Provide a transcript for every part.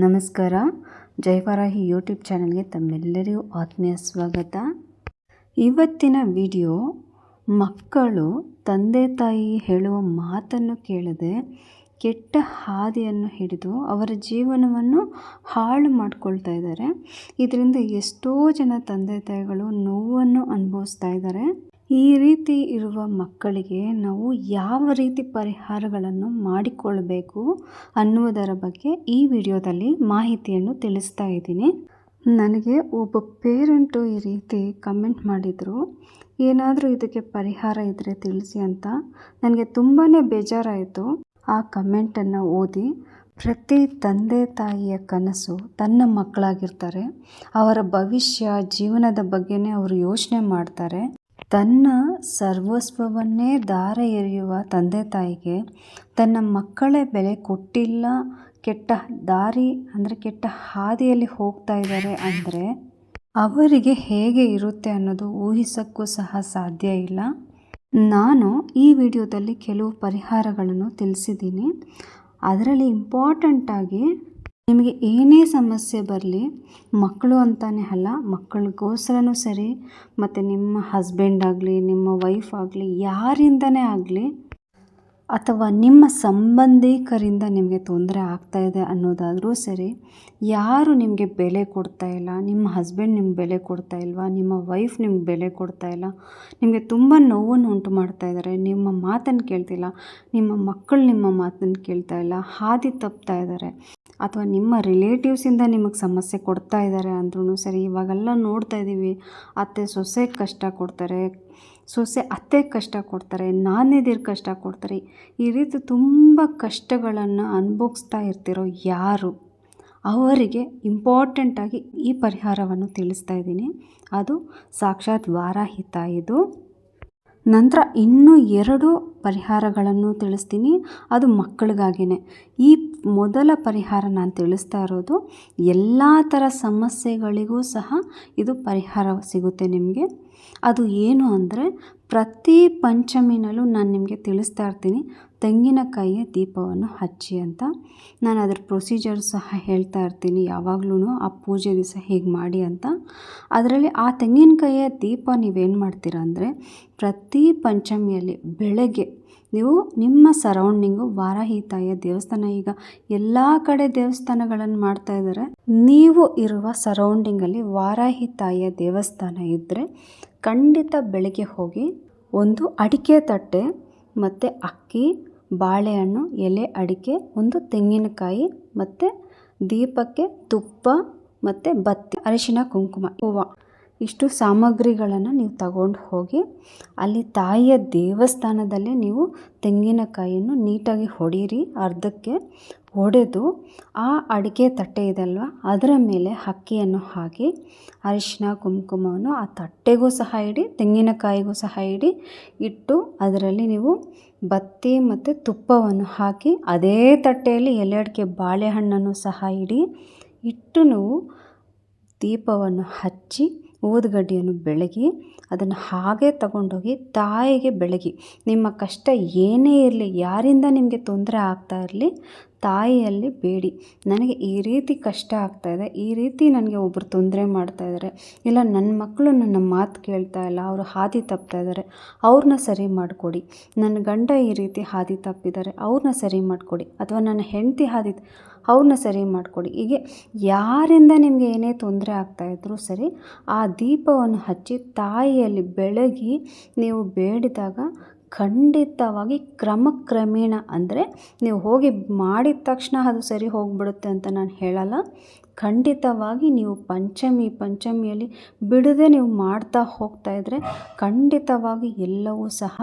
ನಮಸ್ಕಾರ. ಜೈವಾರಾಹಿ ಯೂಟ್ಯೂಬ್ ಚಾನಲ್ಗೆ ತಮ್ಮೆಲ್ಲರಿಗೂ ಆತ್ಮೀಯ ಸ್ವಾಗತ. ಇವತ್ತಿನ ವಿಡಿಯೋ, ಮಕ್ಕಳು ತಂದೆ ತಾಯಿ ಹೇಳುವ ಮಾತನ್ನು ಕೇಳದೆ ಕೆಟ್ಟ ಹಾದಿಯನ್ನು ಹಿಡಿದು ಅವರ ಜೀವನವನ್ನು ಹಾಳು ಮಾಡ್ಕೊಳ್ತಾ ಇದ್ದಾರೆ. ಇದರಿಂದ ಎಷ್ಟೋ ಜನ ತಂದೆ ತಾಯಿಗಳು ನೋವನ್ನು ಅನುಭವಿಸ್ತಾ ಇದ್ದಾರೆ. ಈ ರೀತಿ ಇರುವ ಮಕ್ಕಳಿಗೆ ನಾವು ಯಾವ ರೀತಿ ಪರಿಹಾರಗಳನ್ನು ಮಾಡಿಕೊಳ್ಬೇಕು ಅನ್ನುವುದರ ಬಗ್ಗೆ ಈ ವಿಡಿಯೋದಲ್ಲಿ ಮಾಹಿತಿಯನ್ನು ತಿಳಿಸ್ತಾ ಇದ್ದೀನಿ. ನನಗೆ ಒಬ್ಬ ಪೇರೆಂಟು ಈ ರೀತಿ ಕಮೆಂಟ್ ಮಾಡಿದರು, ಏನಾದರೂ ಇದಕ್ಕೆ ಪರಿಹಾರ ಇದ್ದರೆ ತಿಳಿಸಿ ಅಂತ. ನನಗೆ ತುಂಬಾ ಬೇಜಾರಾಯಿತು. ಆ ಕಮೆಂಟನ್ನು ಓದಿ ಪ್ರತಿ ತಂದೆ ತಾಯಿಯ ಕನಸು ತನ್ನ ಮಕ್ಕಳಾಗಿರ್ತಾರೆ. ಅವರ ಭವಿಷ್ಯ, ಜೀವನದ ಬಗ್ಗೆನೇ ಅವರು ಯೋಚನೆ ಮಾಡ್ತಾರೆ. ತನ್ನ ಸರ್ವಸ್ವವನ್ನೇ ದಾರ ಎರೆಯುವ ತಂದೆ ತಾಯಿಗೆ ತನ್ನ ಮಕ್ಕಳೇ ಬೆಲೆ ಕೊಟ್ಟಿಲ್ಲ, ಕೆಟ್ಟ ದಾರಿ ಅಂದರೆ ಕೆಟ್ಟ ಹಾದಿಯಲ್ಲಿ ಹೋಗ್ತಾ ಇದ್ದಾರೆ ಅಂದರೆ ಅವರಿಗೆ ಹೇಗೆ ಇರುತ್ತೆ ಅನ್ನೋದು ಊಹಿಸೋಕ್ಕೂ ಸಹ ಸಾಧ್ಯ ಇಲ್ಲ. ನಾನು ಈ ವಿಡಿಯೋದಲ್ಲಿ ಕೆಲವು ಪರಿಹಾರಗಳನ್ನು ತಿಳಿಸಿದ್ದೀನಿ. ಅದರಲ್ಲಿ ಇಂಪಾರ್ಟೆಂಟಾಗಿ ನಿಮಗೆ ಏನೇ ಸಮಸ್ಯೆ ಬರಲಿ, ಮಕ್ಕಳು ಅಂತಲೇ ಅಲ್ಲ, ಮಕ್ಕಳಿಗೋಸ್ಕರನೂ ಸರಿ, ಮತ್ತು ನಿಮ್ಮ ಹಸ್ಬೆಂಡ್ ಆಗಲಿ, ನಿಮ್ಮ ವೈಫ್ ಆಗಲಿ, ಯಾರಿಂದನೇ ಆಗಲಿ, ಅಥವಾ ನಿಮ್ಮ ಸಂಬಂಧಿಕರಿಂದ ನಿಮಗೆ ತೊಂದರೆ ಆಗ್ತಾ ಇದೆ ಅನ್ನೋದಾದರೂ ಸರಿ, ಯಾರು ನಿಮಗೆ ಬೆಲೆ ಕೊಡ್ತಾ ಇಲ್ಲ, ನಿಮ್ಮ ಹಸ್ಬೆಂಡ್ ನಿಮ್ಗೆ ಬೆಲೆ ಕೊಡ್ತಾ ಇಲ್ವಾ, ನಿಮ್ಮ ವೈಫ್ ನಿಮ್ಗೆ ಬೆಲೆ ಕೊಡ್ತಾ ಇಲ್ಲ, ನಿಮಗೆ ತುಂಬ ನೋವನ್ನು ಉಂಟು ಮಾಡ್ತಾ ಇದ್ದಾರೆ, ನಿಮ್ಮ ಮಾತನ್ನು ಕೇಳ್ತಿಲ್ಲ, ನಿಮ್ಮ ಮಕ್ಕಳು ನಿಮ್ಮ ಮಾತನ್ನು ಕೇಳ್ತಾ ಇಲ್ಲ, ಹಾದಿ ತಪ್ತಾ ಇದ್ದಾರೆ. ಅಥವಾ ನಿಮ್ಮ ರಿಲೇಟಿವ್ಸಿಂದ ನಿಮಗೆ ಸಮಸ್ಯೆ ಕೊಡ್ತಾ ಇದ್ದಾರೆ ಅಂದ್ರೂ ಸರಿ, ಇವಾಗೆಲ್ಲ ನೋಡ್ತಾ ಇದ್ದೀವಿ ಅತ್ತೆ, ಸೊಸೆ ಕಷ್ಟ ಕೊಡ್ತಾರೆ. ಸೊಸೆ, ಅತ್ತೆ ಕಷ್ಟ ಕೊಡ್ತಾರೆ. ನಾನೆದಿರು ಕಷ್ಟ ಕೊಡ್ತಾರೆ. ಈ ರೀತಿ ತುಂಬ ಕಷ್ಟಗಳನ್ನು ಅನುಭವಿಸ್ತಾ ಇರ್ತಿರೋ ಯಾರು? ಅವರಿಗೆ ಇಂಪಾರ್ಟೆಂಟಾಗಿ ಈ ಪರಿಹಾರವನ್ನು ತಿಳಿಸ್ತಾ ಇದ್ದೀನಿ. ಅದು ಸಾಕ್ಷಾತ್ ವಾರಾಹಿತ ತಾಯಿದು ನಂತರ ಇನ್ನೂ ಎರಡು ಪರಿಹಾರಗಳನ್ನು ತಿಳಿಸ್ತೀನಿ. ಅದು ಮಕ್ಕಳಿಗಾಗಿಯೇ ಈ ಮೊದಲ ಪರಿಹಾರ ನಾನು ತಿಳಿಸ್ತಾ ಇರೋದು, ಎಲ್ಲ ಥರ ಸಮಸ್ಯೆಗಳಿಗೂ ಸಹ ಇದು ಪರಿಹಾರ ಸಿಗುತ್ತೆ ನಿಮಗೆ. ಅದು ಏನು ಅಂದರೆ ಪ್ರತಿ ಪಂಚಮಿನಲ್ಲೂ ನಾನು ನಿಮಗೆ ತಿಳಿಸ್ತಾ ಇರ್ತೀನಿ, ತೆಂಗಿನಕಾಯಿಯ ದೀಪವನ್ನು ಹಚ್ಚಿ ಅಂತ. ನಾನು ಅದರ ಪ್ರೊಸೀಜರ್ ಸಹ ಹೇಳ್ತಾ ಇರ್ತೀನಿ ಯಾವಾಗಲೂ ಆ ಪೂಜೆ ದಿವಸ ಹೀಗೆ ಮಾಡಿ ಅಂತ. ಅದರಲ್ಲಿ ಆ ತೆಂಗಿನಕಾಯಿಯ ದೀಪ ನೀವೇನು ಮಾಡ್ತೀರಾ ಅಂದರೆ, ಪ್ರತಿ ಪಂಚಮಿಯಲ್ಲಿ ಬೆಳಗ್ಗೆ ನೀವು ನಿಮ್ಮ ಸರೌಂಡಿಂಗು ವಾರಾಹಿ ತಾಯಿಯ ದೇವಸ್ಥಾನ, ಈಗ ಎಲ್ಲ ಕಡೆ ದೇವಸ್ಥಾನಗಳನ್ನು ಮಾಡ್ತಾ ಇದ್ದಾರೆ. ನೀವು ಇರುವ ಸರೌಂಡಿಂಗಲ್ಲಿ ವಾರಾಹಿ ತಾಯಿಯ ದೇವಸ್ಥಾನ ಇದ್ದರೆ ಖಂಡಿತ ಬೆಳಗ್ಗೆ ಹೋಗಿ ಒಂದು ಅಡಿಕೆ ತಟ್ಟೆ ಮತ್ತು ಅಕ್ಕಿ, ಬಾಳೆಹಣ್ಣು, ಎಲೆ ಅಡಿಕೆ, ಒಂದು ತೆಂಗಿನಕಾಯಿ ಮತ್ತು ದೀಪಕ್ಕೆ ತುಪ್ಪ ಮತ್ತು ಬತ್ತಿ, ಅರಿಶಿನ, ಕುಂಕುಮ, ಹೂವು. ಇಷ್ಟು ಸಾಮಗ್ರಿಗಳನ್ನು ನೀವು ತಗೊಂಡು ಹೋಗಿ ಅಲ್ಲಿ ತಾಯಿಯ ದೇವಸ್ಥಾನದಲ್ಲೇ ನೀವು ತೆಂಗಿನಕಾಯಿಯನ್ನು ನೀಟಾಗಿ ಹೊಡೀರಿ, ಅರ್ಧಕ್ಕೆ ಒಡೆದು ಆ ಅಡಿಕೆ ತಟ್ಟೆ ಇದಲ್ವ? ಅದರ ಮೇಲೆ ಅಕ್ಕಿಯನ್ನು ಹಾಕಿ ಅರಿಶಿನ ಕುಂಕುಮವನ್ನು ಆ ತಟ್ಟೆಗೂ ಸಹ ಇಡಿ, ತೆಂಗಿನಕಾಯಿಗೂ ಸಹ ಇಡಿ, ಇಟ್ಟು ಅದರಲ್ಲಿ ನೀವು ಬತ್ತಿ ಮತ್ತು ತುಪ್ಪವನ್ನು ಹಾಕಿ ಅದೇ ತಟ್ಟೆಯಲ್ಲಿ ಎಲೆ ಬಾಳೆಹಣ್ಣನ್ನು ಸಹ ಇಡಿ, ಇಟ್ಟು ನೀವು ದೀಪವನ್ನು ಹಚ್ಚಿ ಊದುಗಡ್ಡಿಯನ್ನು ಬೆಳಗಿ ಅದನ್ನು ಹಾಗೆ ತಗೊಂಡೋಗಿ ತಾಯಿಗೆ ಬೆಳಗಿ. ನಿಮ್ಮ ಕಷ್ಟ ಏನೇ ಇರಲಿ, ಯಾರಿಂದ ನಿಮಗೆ ತೊಂದರೆ ಆಗ್ತಾ ಇರಲಿ ತಾಯಿಯಲ್ಲಿ ಬೇಡಿ. ನನಗೆ ಈ ರೀತಿ ಕಷ್ಟ ಆಗ್ತಾಯಿದೆ ಈ ರೀತಿ ನನಗೆ ಒಬ್ಬರು ತೊಂದರೆ ಮಾಡ್ತಾಯಿದ್ದಾರೆ ಇಲ್ಲ ನನ್ನ ಮಕ್ಕಳು ನನ್ನ ಮಾತು ಕೇಳ್ತಾ ಇಲ್ಲ, ಅವರು ಹಾದಿ ತಪ್ತಾ ಇದ್ದಾರೆ, ಅವ್ರನ್ನ ಸರಿ ಮಾಡಿಕೊಡಿ. ನನ್ನ ಗಂಡ ಈ ರೀತಿ ಹಾದಿ ತಪ್ಪಿದ್ದಾರೆ, ಅವ್ರನ್ನ ಸರಿ ಮಾಡಿಕೊಡಿ. ಅಥವಾ ನನ್ನ ಹೆಂಡತಿ ಹಾದಿ ಅವ್ರನ್ನ ಸರಿ ಮಾಡಿಕೊಡಿ. ಹೀಗೆ ಯಾರಿಂದ ನಿಮಗೆ ಏನೇ ತೊಂದರೆ ಆಗ್ತಾಯಿದ್ರೂ ಸರಿ, ಆ ದೀಪವನ್ನು ಹಚ್ಚಿ ತಾಯಿಯಲ್ಲಿ ಬೆಳಗಿ ನೀವು ಬೇಡಿದಾಗ ಖಂಡಿತವಾಗಿ ಕ್ರಮಕ್ರಮೇಣ ಅಂದರೆ ನೀವು ಹೋಗಿ ಮಾಡಿದ ತಕ್ಷಣ ಅದು ಸರಿ ಹೋಗಿಬಿಡುತ್ತೆ ಅಂತ ನಾನು ಹೇಳಲ್ಲ. ಖಂಡಿತವಾಗಿ ನೀವು ಪಂಚಮಿ, ಪಂಚಮಿಯಲ್ಲಿ ಬಿಡದೆ ನೀವು ಮಾಡ್ತಾ ಹೋಗ್ತಾ ಇದ್ದರೆ ಖಂಡಿತವಾಗಿ ಎಲ್ಲವೂ ಸಹ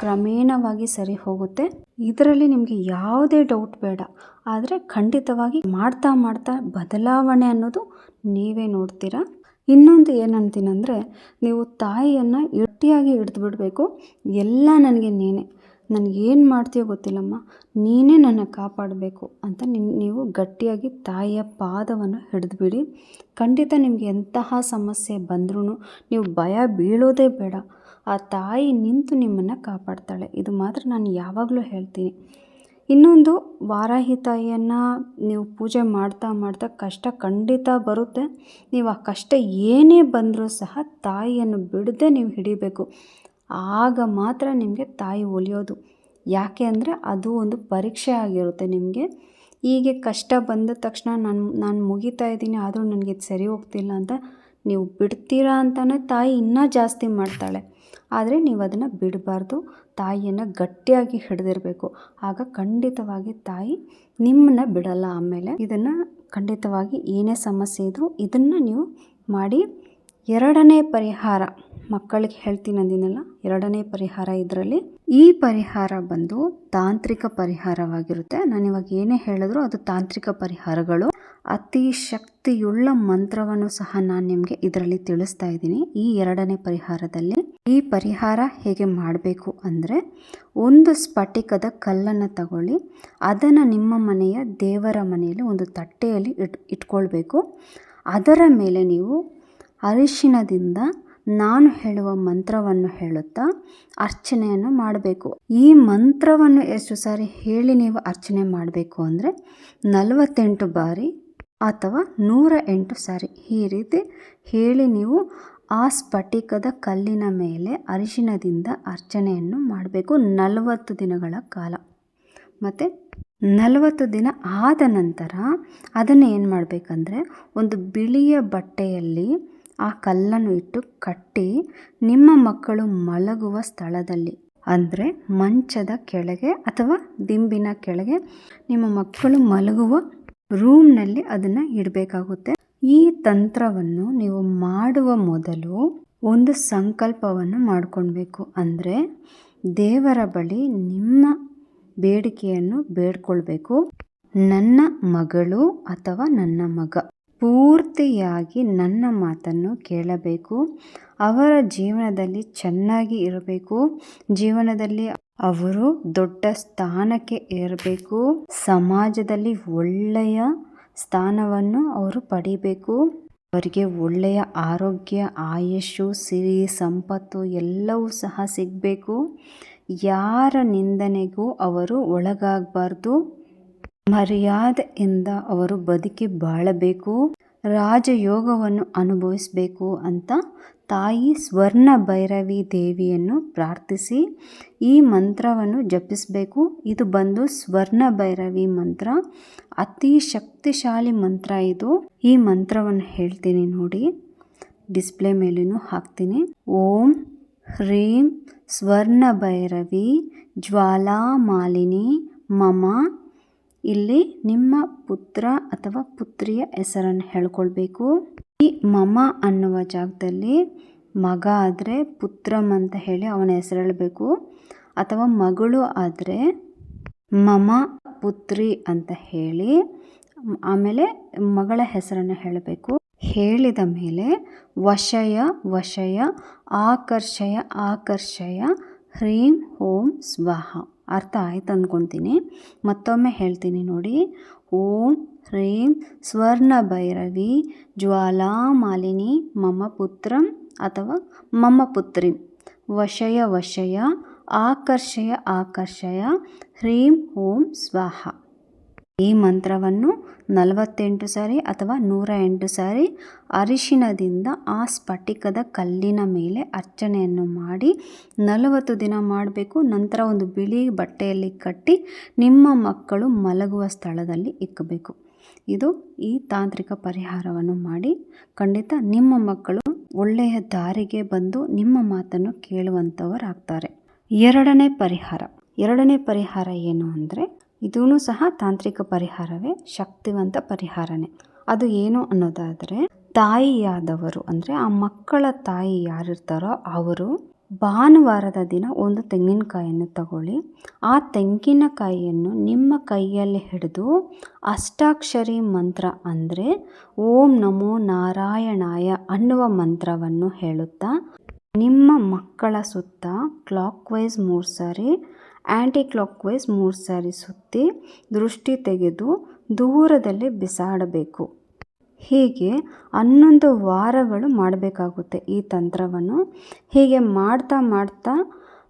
ಕ್ರಮೇಣವಾಗಿ ಸರಿ ಹೋಗುತ್ತೆ. ಇದರಲ್ಲಿ ನಿಮಗೆ ಯಾವುದೇ ಡೌಟ್ ಬೇಡ. ಆದರೆ ಖಂಡಿತವಾಗಿ ಮಾಡ್ತಾ ಮಾಡ್ತಾ ಬದಲಾವಣೆ ಅನ್ನೋದು ನೀವೇ ನೋಡ್ತೀರಾ? ಇನ್ನೊಂದು ಏನಂತೀನಂದರೆ, ನೀವು ತಾಯಿಯನ್ನು ಗಟ್ಟಿಯಾಗಿ ಹಿಡಿದು ಬಿಡಬೇಕು ಎಲ್ಲ ನನಗೆ ನೀನೆ. ಏನು ಮಾಡ್ತೀಯೋ ಗೊತ್ತಿಲ್ಲಮ್ಮ. ನೀನೇ ನನ್ನ ಕಾಪಾಡಬೇಕು ಅಂತ ನೀವು ಗಟ್ಟಿಯಾಗಿ ತಾಯಿಯ ಪಾದವನ್ನು ಹಿಡಿದುಬಿಡಿ. ಖಂಡಿತ ನಿಮಗೆ ಎಂತಹ ಸಮಸ್ಯೆ ಬಂದ್ರೂ ನೀವು ಭಯ ಬೀಳೋದೇ ಬೇಡ. ಆ ತಾಯಿ ನಿಂತು ನಿಮ್ಮನ್ನು ಕಾಪಾಡ್ತಾಳೆ. ಇದು ಮಾತ್ರ ನಾನು ಯಾವಾಗಲೂ ಹೇಳ್ತೀನಿ. ಇನ್ನೊಂದು ವಾರಾಹಿ ತಾಯಿಯನ್ನು ನೀವು ಪೂಜೆ ಮಾಡ್ತಾ ಮಾಡ್ತಾ ಕಷ್ಟ ಖಂಡಿತ ಬರುತ್ತೆ. ನೀವು ಆ ಕಷ್ಟ ಏನೇ ಬಂದರೂ ಸಹ ತಾಯಿಯನ್ನು ಬಿಡದೆ ನೀವು ಹಿಡಿಬೇಕು. ಆಗ ಮಾತ್ರ ನಿಮಗೆ ತಾಯಿ ಒಲಿಯೋದು. ಯಾಕೆ ಅಂದರೆ ಅದು ಒಂದು ಪರೀಕ್ಷೆ ಆಗಿರುತ್ತೆ ನಿಮಗೆ. ಹೀಗೆ ಕಷ್ಟ ಬಂದ ತಕ್ಷಣ ನಾನು ನಾನು ಮುಗಿತಾ ಇದ್ದೀನಿ, ಆದರೂ ನನಗೆ ಸರಿ ಹೋಗ್ತಿಲ್ಲ ಅಂತ ನೀವು ಬಿಡ್ತೀರಾ ಅಂತಲೇ ತಾಯಿ ಇನ್ನೂ ಜಾಸ್ತಿ ಮಾಡ್ತಾಳೆ. ಆದರೆ ನೀವು ಅದನ್ನು ಬಿಡಬಾರ್ದು. ತಾಯಿಯನ್ನು ಗಟ್ಟಿಯಾಗಿ ಹಿಡಿದಿರಬೇಕು. ಆಗ ಖಂಡಿತವಾಗಿ ತಾಯಿ ನಿಮ್ಮನ್ನ ಬಿಡಲ್ಲ ಆಮೇಲೆ. ಇದನ್ನು ಖಂಡಿತವಾಗಿ ಏನೇ ಸಮಸ್ಯೆ ಇದ್ದರೂ ಇದನ್ನು ನೀವು ಮಾಡಿ. ಎರಡನೇ ಪರಿಹಾರ, ಮಕ್ಕಳಿಗೆ ಹೇಳ್ತೀನಿ ಅಂದಿನಲ್ಲ, ಎರಡನೇ ಪರಿಹಾರ ಇದರಲ್ಲಿ. ಈ ಪರಿಹಾರ ಬಂದು ತಾಂತ್ರಿಕ ಪರಿಹಾರವಾಗಿರುತ್ತೆ. ನಾನು ಇವಾಗ ಏನೇ ಹೇಳಿದ್ರು ಅದು ತಾಂತ್ರಿಕ ಪರಿಹಾರಗಳು. ಅತಿ ಶಕ್ತಿಯುಳ್ಳ ಮಂತ್ರವನ್ನು ಸಹ ನಾನು ನಿಮಗೆ ಇದರಲ್ಲಿ ತಿಳಿಸ್ತಾ ಇದ್ದೀನಿ. ಈ ಎರಡನೇ ಪರಿಹಾರದಲ್ಲಿ ಈ ಪರಿಹಾರ ಹೇಗೆ ಮಾಡಬೇಕು ಅಂದರೆ ಒಂದು ಸ್ಫಟಿಕದ ಕಲ್ಲನ್ನು ತಗೊಳ್ಳಿ, ಅದನ್ನು ನಿಮ್ಮ ಮನೆಯ ದೇವರ ಮನೆಯಲ್ಲಿ ಒಂದು ತಟ್ಟೆಯಲ್ಲಿ ಇಟ್, ಇಟ್ಕೊಳ್ಬೇಕು. ಅದರ ಮೇಲೆ ನೀವು ಅರಿಶಿನದಿಂದ ನಾನು ಹೇಳುವ ಮಂತ್ರವನ್ನು ಹೇಳುತ್ತಾ ಅರ್ಚನೆಯನ್ನು ಮಾಡಬೇಕು. ಈ ಮಂತ್ರವನ್ನು ಎಷ್ಟು ಸಾರಿ ಹೇಳಿ ನೀವು ಅರ್ಚನೆ ಮಾಡಬೇಕು ಅಂದರೆ ನಲವತ್ತೆಂಟು ಬಾರಿ ಅಥವಾ ನೂರ ಎಂಟು ಸಾರಿ. ಈ ರೀತಿ ಹೇಳಿ ನೀವು ಆ ಸ್ಫಟಿಕದ ಕಲ್ಲಿನ ಮೇಲೆ ಅರಿಶಿನದಿಂದ ಅರ್ಚನೆಯನ್ನು ಮಾಡಬೇಕು ನಲವತ್ತು ದಿನಗಳ ಕಾಲ. ಮತ್ತು ನಲವತ್ತು ದಿನ ಆದ ನಂತರ ಅದನ್ನು ಏನು ಮಾಡಬೇಕಂದ್ರೆ ಒಂದು ಬಿಳಿಯ ಬಟ್ಟೆಯಲ್ಲಿ ಆ ಕಲ್ಲನ್ನು ಇಟ್ಟು ಕಟ್ಟಿ ನಿಮ್ಮ ಮಕ್ಕಳು ಮಲಗುವ ಸ್ಥಳದಲ್ಲಿ, ಅಂದರೆ ಮಂಚದ ಕೆಳಗೆ ಅಥವಾ ದಿಂಬಿನ ಕೆಳಗೆ ನಿಮ್ಮ ಮಕ್ಕಳು ಮಲಗುವ ರೂಮ್ನಲ್ಲಿ ಅದನ್ನು ಇಡಬೇಕಾಗುತ್ತೆ. ಈ ತಂತ್ರವನ್ನು ನೀವು ಮಾಡುವ ಮೊದಲು ಒಂದು ಸಂಕಲ್ಪವನ್ನು ಮಾಡ್ಕೊಳ್ಬೇಕು. ಅಂದರೆ ದೇವರ ಬಳಿ ನಿಮ್ಮ ಬೇಡಿಕೆಯನ್ನು ಬೇಡ್ಕೊಳ್ಬೇಕು. ನನ್ನ ಮಗಳು ಅಥವಾ ನನ್ನ ಮಗ ಪೂರ್ತಿಯಾಗಿ ನನ್ನ ಮಾತನ್ನು ಕೇಳಬೇಕು. ಅವರ ಜೀವನದಲ್ಲಿ ಚೆನ್ನಾಗಿ ಇರಬೇಕು. ಜೀವನದಲ್ಲಿ ಅವರು ದೊಡ್ಡ ಸ್ಥಾನಕ್ಕೆ ಏರಬೇಕು, ಸಮಾಜದಲ್ಲಿ ಒಳ್ಳೆಯ ಸ್ಥಾನವನ್ನು ಅವರು ಪಡಿಬೇಕು. ಅವರಿಗೆ ಒಳ್ಳೆಯ ಆರೋಗ್ಯ ಆಯುಷು ಸಿರಿ, ಸಂಪತ್ತು ಎಲ್ಲವೂ ಸಹ ಸಿಗಬೇಕು. ಯಾರ ನಿಂದನೆಗೂ ಅವರು ಒಳಗಾಗಬಾರ್ದು. ಮರ್ಯಾದೆಯಿಂದ ಅವರು ಬದುಕಿ ಬಾಳಬೇಕು. ರಾಜಯೋಗವನ್ನು ಅನುಭವಿಸಬೇಕು ಅಂತ ತಾಯಿ ಸ್ವರ್ಣ ಭೈರವಿ ದೇವಿಯನ್ನು ಪ್ರಾರ್ಥಿಸಿ ಈ ಮಂತ್ರವನ್ನು ಜಪಿಸಬೇಕು. ಇದು ಬಂದು ಸ್ವರ್ಣ ಭೈರವಿ ಮಂತ್ರ. ಅತಿ ಶಕ್ತಿಶಾಲಿ ಮಂತ್ರ ಇದು. ಈ ಮಂತ್ರವನ್ನು ಹೇಳ್ತೀನಿ ನೋಡಿ. ಡಿಸ್ಪ್ಲೇ ಮೇಲೂ ಹಾಕ್ತೀನಿ. ಓಂ ಹ್ರೀಂ ಸ್ವರ್ಣ ಭೈರವಿ ಜ್ವಾಲಾಮಾಲಿನಿ ಮಮ. ಇಲ್ಲಿ ನಿಮ್ಮ ಪುತ್ರ ಅಥವಾ ಪುತ್ರಿಯ ಹೆಸರನ್ನು ಹೇಳ್ಕೊಳ್ಬೇಕು. ಈ ಮಮ ಅನ್ನುವ ಜಾಗದಲ್ಲಿ ಮಗ ಆದರೆ ಪುತ್ರಂ ಅಂತ ಹೇಳಿ ಅವನ ಹೆಸರು ಹೇಳಬೇಕು ಅಥವಾ ಮಗಳು ಆದರೆ ಮಮ ಪುತ್ರಿ ಅಂತ ಹೇಳಿ ಆಮೇಲೆ ಮಗಳ ಹೆಸರನ್ನು ಹೇಳಬೇಕು. ಹೇಳಿದ ಮೇಲೆ ವಶಯ ವಶಯ, ಆಕರ್ಷಯ ಆಕರ್ಷಯ, ಹ್ರೀಂ ಓಂ ಸ್ವಾಹ. ಅರ್ಥ ಆಯ್ತು ಅಂದ್ಕೊತೀನಿ. ಮತ್ತೊಮ್ಮೆ ಹೇಳ್ತೀನಿ ನೋಡಿ. ಓಂ ಹ್ರೀಂ ಸ್ವರ್ಣ ज्वालामालिनी ಮಮ ಪುತ್ರಂ ಅಥವಾ ಮಮ ಪುತ್ರಿ ವಶಯ ವಶಯ ಆಕರ್ಷಯ ಆಕರ್ಷಯ ಹ್ರೀಂ ಓಂ ಸ್ವಾಹ ಈ ಮಂತ್ರವನ್ನು ನಲವತ್ತೆಂಟು ಸಾರಿ ಅಥವಾ ನೂರ ಎಂಟು ಸಾರಿ ಅರಿಶಿಣದಿಂದ ಆ ಸ್ಫಟಿಕದ ಕಲ್ಲಿನ ಮೇಲೆ ಅರ್ಚನೆಯನ್ನು ಮಾಡಿ ನಲವತ್ತು ದಿನ ಮಾಡಬೇಕು. ನಂತರ ಒಂದು ಬಿಳಿ ಬಟ್ಟೆಯಲ್ಲಿ ಕಟ್ಟಿ ನಿಮ್ಮ ಮಕ್ಕಳು ಮಲಗುವ ಸ್ಥಳದಲ್ಲಿ ಇಕ್ಕಬೇಕು ಇದು ಈ ತಾಂತ್ರಿಕ ಪರಿಹಾರವನ್ನು ಮಾಡಿ ಖಂಡಿತ ನಿಮ್ಮ ಮಕ್ಕಳು ಒಳ್ಳೆಯ ದಾರಿಗೆ ಬಂದು ನಿಮ್ಮ ಮಾತನ್ನು ಕೇಳುವಂಥವರಾಗ್ತಾರೆ ಎರಡನೇ ಪರಿಹಾರ. ಎರಡನೇ ಪರಿಹಾರ ಏನು ಅಂದರೆ ಇದೂ ಸಹ ತಾಂತ್ರಿಕ ಪರಿಹಾರವೇ, ಶಕ್ತಿವಂತ ಪರಿಹಾರನೇ. ಅದು ಏನು ಅನ್ನೋದಾದರೆ ತಾಯಿಯಾದವರು ಅಂದರೆ ಆ ಮಕ್ಕಳ ತಾಯಿ ಯಾರಿರ್ತಾರೋ ಅವರು ಭಾನುವಾರದ ದಿನ ಒಂದು ತೆಂಗಿನಕಾಯಿಯನ್ನು ತಗೊಳ್ಳಿ. ಆ ತೆಂಗಿನಕಾಯಿಯನ್ನು ನಿಮ್ಮ ಕೈಯಲ್ಲಿ ಹಿಡಿದು ಅಷ್ಟಾಕ್ಷರಿ ಮಂತ್ರ ಅಂದರೆ ಓಂ ನಮೋ ನಾರಾಯಣಾಯ ಅನ್ನುವ ಮಂತ್ರವನ್ನು ಹೇಳುತ್ತಾ, ನಿಮ್ಮ ಮಕ್ಕಳ ಸುತ್ತ ಕ್ಲಾಕ್ ವೈಸ್ ಮೂರು ಸಾರಿ ಆ್ಯಂಟಿ ಕ್ಲಾಕ್ ವೈಸ್ ಮೂರು ಸಾರಿ ಸುತ್ತಿ ದೃಷ್ಟಿ ತೆಗೆದು ದೂರದಲ್ಲಿ ಬಿಸಾಡಬೇಕು. ಹೀಗೆ ಹನ್ನೊಂದು ವಾರಗಳು ಮಾಡಬೇಕಾಗುತ್ತೆ ಈ ತಂತ್ರವನ್ನು. ಹೀಗೆ ಮಾಡ್ತಾ ಮಾಡ್ತಾ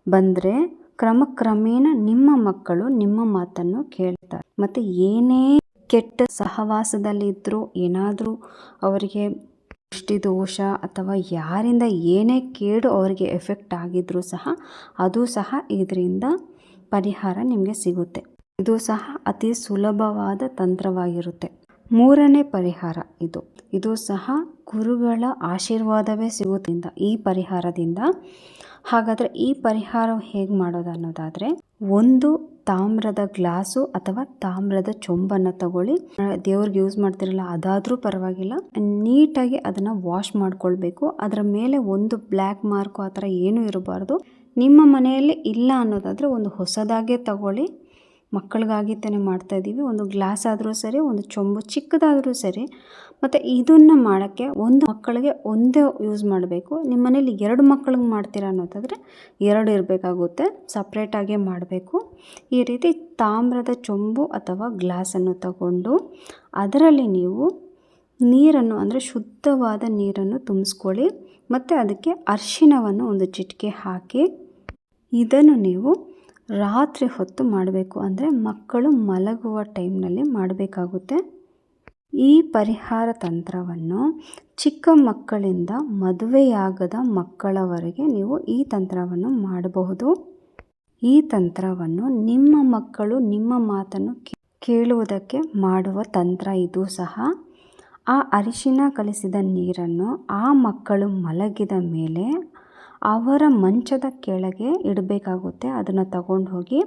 ಬಂದರೆ ಕ್ರಮಕ್ರಮೇಣ ನಿಮ್ಮ ಮಕ್ಕಳು ನಿಮ್ಮ ಮಾತನ್ನು ಕೇಳ್ತಾರೆ. ಮತ್ತು ಏನೇ ಕೆಟ್ಟ ಸಹವಾಸದಲ್ಲಿದ್ದರೂ ಏನಾದರೂ ಅವರಿಗೆ ದೃಷ್ಟಿ ದೋಷ ಅಥವಾ ಯಾರಿಂದ ಏನೇ ಕೇಡು ಅವರಿಗೆ ಎಫೆಕ್ಟ್ ಆಗಿದ್ರೂ ಸಹ ಅದು ಸಹ ಇದರಿಂದ ಪರಿಹಾರ ನಿಮಗೆ ಸಿಗುತ್ತೆ. ಇದು ಸಹ ಅತಿ ಸುಲಭವಾದ ತಂತ್ರವಾಗಿರುತ್ತೆ. ಮೂರನೇ ಪರಿಹಾರ ಇದು. ಇದು ಸಹ ಗುರುಗಳ ಆಶೀರ್ವಾದವೇ ಸಿಗುತ್ತಿಂದ ಈ ಪರಿಹಾರದಿಂದ. ಹಾಗಾದರೆ ಈ ಪರಿಹಾರ ಹೇಗೆ ಮಾಡೋದು ಅನ್ನೋದಾದರೆ, ಒಂದು ತಾಮ್ರದ ಗ್ಲಾಸು ಅಥವಾ ತಾಮ್ರದ ಚೊಂಬನ್ನು ತಗೊಳ್ಳಿ. ದೇವ್ರಿಗೆ ಯೂಸ್ ಮಾಡ್ತಿರಲ್ಲ, ಅದಾದರೂ ಪರವಾಗಿಲ್ಲ. ನೀಟಾಗಿ ಅದನ್ನು ವಾಶ್ ಮಾಡ್ಕೊಳ್ಬೇಕು. ಅದರ ಮೇಲೆ ಒಂದು ಬ್ಲ್ಯಾಕ್ ಮಾರ್ಕು ಆ ಥರ ಏನೂ ಇರಬಾರ್ದು. ನಿಮ್ಮ ಮನೆಯಲ್ಲಿ ಇಲ್ಲ ಅನ್ನೋದಾದರೆ ಒಂದು ಹೊಸದಾಗೇ ತಗೊಳ್ಳಿ. ಮಕ್ಕಳಿಗಾಗಿ ತಾನೇ ಮಾಡ್ತಾಯಿದ್ದೀವಿ ಒಂದು ಗ್ಲಾಸ್ ಆದರೂ ಸರಿ, ಒಂದು ಚೊಂಬು ಚಿಕ್ಕದಾದರೂ ಸರಿ, ಮತ್ತು ಇದನ್ನು ಮಾಡೋಕ್ಕೆ ಒಂದು ಮಕ್ಕಳಿಗೆ ಒಂದೇ ಯೂಸ್ ಮಾಡಬೇಕು. ನಿಮ್ಮ ಮನೇಲಿ ಎರಡು ಮಕ್ಕಳಿಗೆ ಮಾಡ್ತೀರಾ ಅನ್ನೋದಾದರೆ ಎರಡು ಇರಬೇಕಾಗುತ್ತೆ. ಸಪ್ರೇಟಾಗೇ ಮಾಡಬೇಕು. ಈ ರೀತಿ ತಾಮ್ರದ ಚೊಂಬು ಅಥವಾ ಗ್ಲಾಸನ್ನು ತಗೊಂಡು ಅದರಲ್ಲಿ ನೀವು ನೀರನ್ನು, ಅಂದರೆ ಶುದ್ಧವಾದ ನೀರನ್ನು ತುಂಬಿಸ್ಕೊಳ್ಳಿ. ಮತ್ತು ಅದಕ್ಕೆ ಅರಿಶಿಣವನ್ನು ಒಂದು ಚಿಟಿಕೆ ಹಾಕಿ, ಇದನ್ನು ನೀವು ರಾತ್ರಿ ಹೊತ್ತು ಮಾಡಬೇಕು ಅಂದರೆ ಮಕ್ಕಳು ಮಲಗುವ ಟೈಮ್ನಲ್ಲಿ ಮಾಡಬೇಕಾಗುತ್ತೆ. ಈ ಪರಿಹಾರ ತಂತ್ರವನ್ನು ಚಿಕ್ಕ ಮಕ್ಕಳಿಂದ ಮದುವೆಯಾಗದ ಮಕ್ಕಳವರೆಗೆ ನೀವು ಈ ತಂತ್ರವನ್ನು ಮಾಡಬಹುದು. ಈ ತಂತ್ರವನ್ನು ನಿಮ್ಮ ಮಕ್ಕಳು ನಿಮ್ಮ ಮಾತನ್ನು ಕೇಳುವುದಕ್ಕೆ ಮಾಡುವ ತಂತ್ರ ಇದು ಸಹ. ಆ ಅರಿಶಿನ ಕಲಿಸಿದ ನೀರನ್ನು ಆ ಮಕ್ಕಳು ಮಲಗಿದ ಮೇಲೆ ಅವರ ಮಂಚದ ಕೆಳಗೆ ಇಡಬೇಕಾಗುತ್ತೆ. ಅದನ್ನು ತಗೊಂಡು ಹೋಗಿ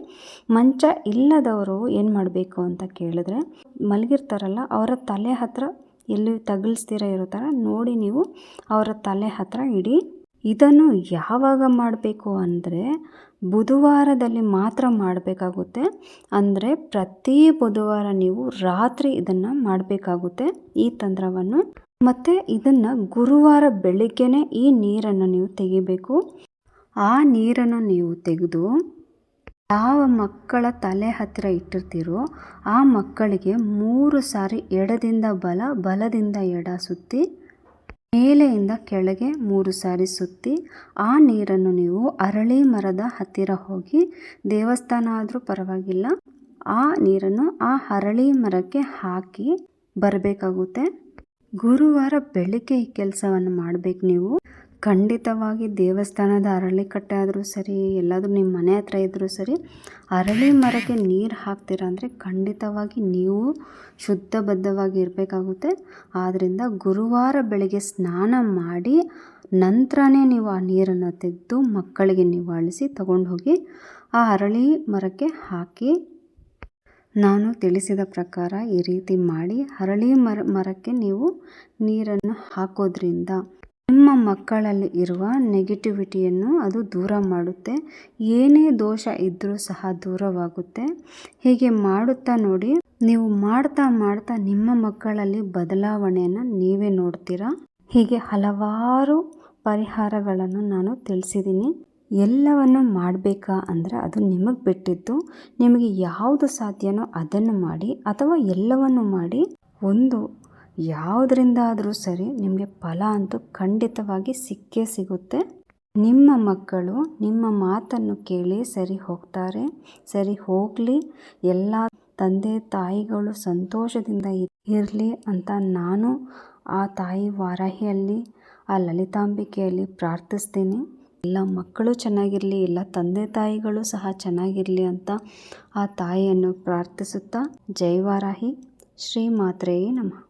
ಮಂಚ ಇಲ್ಲದವರು ಏನು ಮಾಡಬೇಕು ಅಂತ ಕೇಳಿದ್ರೆ ಮಲಗಿರ್ತಾರಲ್ಲ, ಅವರ ತಲೆ ಹತ್ತಿರ ಎಲ್ಲಿ ತಗಲ್ಸ್ದಿರ ಇರೋ ಥರ ನೋಡಿ ನೀವು ಅವರ ತಲೆ ಹತ್ತಿರ ಇಡಿ. ಇದನ್ನು ಯಾವಾಗ ಮಾಡಬೇಕು ಅಂದರೆ ಬುಧವಾರದಲ್ಲಿ ಮಾತ್ರ ಮಾಡಬೇಕಾಗುತ್ತೆ. ಅಂದರೆ ಪ್ರತಿ ಬುಧವಾರ ನೀವು ರಾತ್ರಿ ಇದನ್ನು ಮಾಡಬೇಕಾಗುತ್ತೆ ಈ ತಂತ್ರವನ್ನು. ಮತ್ತು ಇದನ್ನು ಗುರುವಾರ ಬೆಳಿಗ್ಗೆನೇ ಈ ನೀರನ್ನು ನೀವು ತೆಗಿಬೇಕು. ಆ ನೀರನ್ನು ನೀವು ತೆಗೆದು ಯಾವ ಮಕ್ಕಳ ತಲೆ ಹತ್ತಿರ ಇಟ್ಟಿರ್ತೀರೋ ಆ ಮಕ್ಕಳಿಗೆ ಮೂರು ಸಾರಿ ಎಡದಿಂದ ಬಲ, ಬಲದಿಂದ ಎಡ ಸುತ್ತಿ, ಮೇಲೆಯಿಂದ ಕೆಳಗೆ ಮೂರು ಸಾರಿ ಸುತ್ತಿ, ಆ ನೀರನ್ನು ನೀವು ಅರಳಿ ಮರದ ಹತ್ತಿರ ಹೋಗಿ ದೇವಸ್ಥಾನ ಆದರೂ ಪರವಾಗಿಲ್ಲ, ಆ ನೀರನ್ನು ಆ ಅರಳಿ ಮರಕ್ಕೆ ಹಾಕಿ ಬರಬೇಕಾಗುತ್ತೆ. ಗುರುವಾರ ಬೆಳಿಗ್ಗೆ ಈ ಕೆಲಸವನ್ನು ಮಾಡಬೇಕು ನೀವು. ಖಂಡಿತವಾಗಿ ದೇವಸ್ಥಾನದ ಅರಳಿ ಕಟ್ಟೆ ಆದರೂ ಸರಿ, ಎಲ್ಲಾದರೂ ನಿಮ್ಮ ಮನೆ ಹತ್ರ ಇದ್ದರೂ ಸರಿ, ಅರಳಿ ಮರಕ್ಕೆ ನೀರು ಹಾಕ್ತೀರ ಅಂದರೆ ಖಂಡಿತವಾಗಿ ನೀವು ಶುದ್ಧಬದ್ಧವಾಗಿ ಇರಬೇಕಾಗುತ್ತೆ ಆದ್ದರಿಂದ ಗುರುವಾರ ಬೆಳಿಗ್ಗೆ ಸ್ನಾನ ಮಾಡಿ ನಂತರನೇ ನೀವು ಆ ನೀರನ್ನು ತೆಗೆದು ಮಕ್ಕಳಿಗೆ ನಿವಾಳಿಸಿ ತಗೊಂಡು ಹೋಗಿ ಆ ಅರಳಿ ಮರಕ್ಕೆ ಹಾಕಿ ನಾನು ತಿಳಿಸಿದ ಪ್ರಕಾರ ಈ ರೀತಿ ಮಾಡಿ ಹರಳಿ ಮರ, ಮರಕ್ಕೆ ನೀವು ನೀರನ್ನು ಹಾಕೋದ್ರಿಂದ ನಿಮ್ಮ ಮಕ್ಕಳಲ್ಲಿ ಇರುವ ನೆಗೆಟಿವಿಟಿಯನ್ನು ಅದು ದೂರ ಮಾಡುತ್ತೆ. ಏನೇ ದೋಷ ಇದ್ದರೂ ಸಹ ದೂರವಾಗುತ್ತೆ. ಹೀಗೆ ಮಾಡುತ್ತಾ ನೋಡಿ, ನೀವು ಮಾಡ್ತಾ ಮಾಡ್ತಾ ನಿಮ್ಮ ಮಕ್ಕಳಲ್ಲಿ ಬದಲಾವಣೆಯನ್ನು ನೀವೇ ನೋಡ್ತೀರಾ? ಹೀಗೆ ಹಲವಾರು ಪರಿಹಾರಗಳನ್ನು ನಾನು ತಿಳಿಸಿದ್ದೀನಿ. ಎಲ್ಲವನ್ನು ಮಾಡಬೇಕಾ ಅಂದರೆ ಅದು ನಿಮಗೆ ಬಿಟ್ಟಿದ್ದು ನಿಮಗೆ ಯಾವುದು ಸಾಧ್ಯನೋ ಅದನ್ನು ಮಾಡಿ ಅಥವಾ ಎಲ್ಲವನ್ನು ಮಾಡಿ ಒಂದು ಯಾವುದರಿಂದಾದರೂ ಸರಿ ನಿಮಗೆ ಫಲ ಅಂತೂ ಖಂಡಿತವಾಗಿ ಸಿಕ್ಕೇ ಸಿಗುತ್ತೆ. ನಿಮ್ಮ ಮಕ್ಕಳು ನಿಮ್ಮ ಮಾತನ್ನು ಕೇಳಿ ಸರಿ ಹೋಗ್ತಾರೆ, ಸರಿ ಹೋಗಲಿ, ಎಲ್ಲ ತಂದೆ ತಾಯಿಗಳು ಸಂತೋಷದಿಂದ ಇರಲಿ ಅಂತ ನಾನು ಆ ತಾಯಿ ವಾರಾಹಿಯಲ್ಲಿ, ಆ ಲಲಿತಾಂಬಿಕೆಯಲ್ಲಿ ಪ್ರಾರ್ಥಿಸ್ತೀನಿ. ಎಲ್ಲ ಮಕ್ಕಳು ಚೆನ್ನಾಗಿರಲಿ ಎಲ್ಲ ತಂದೆ ತಾಯಿಗಳು ಸಹ ಚೆನ್ನಾಗಿರಲಿ ಅಂತ ಆ ತಾಯಿಯನ್ನು ಪ್ರಾರ್ಥಿಸುತ್ತಾ ಜೈ ವಾರಾಹಿ. ಶ್ರೀ ಮಾತ್ರೆಯೇ ನಮಃ.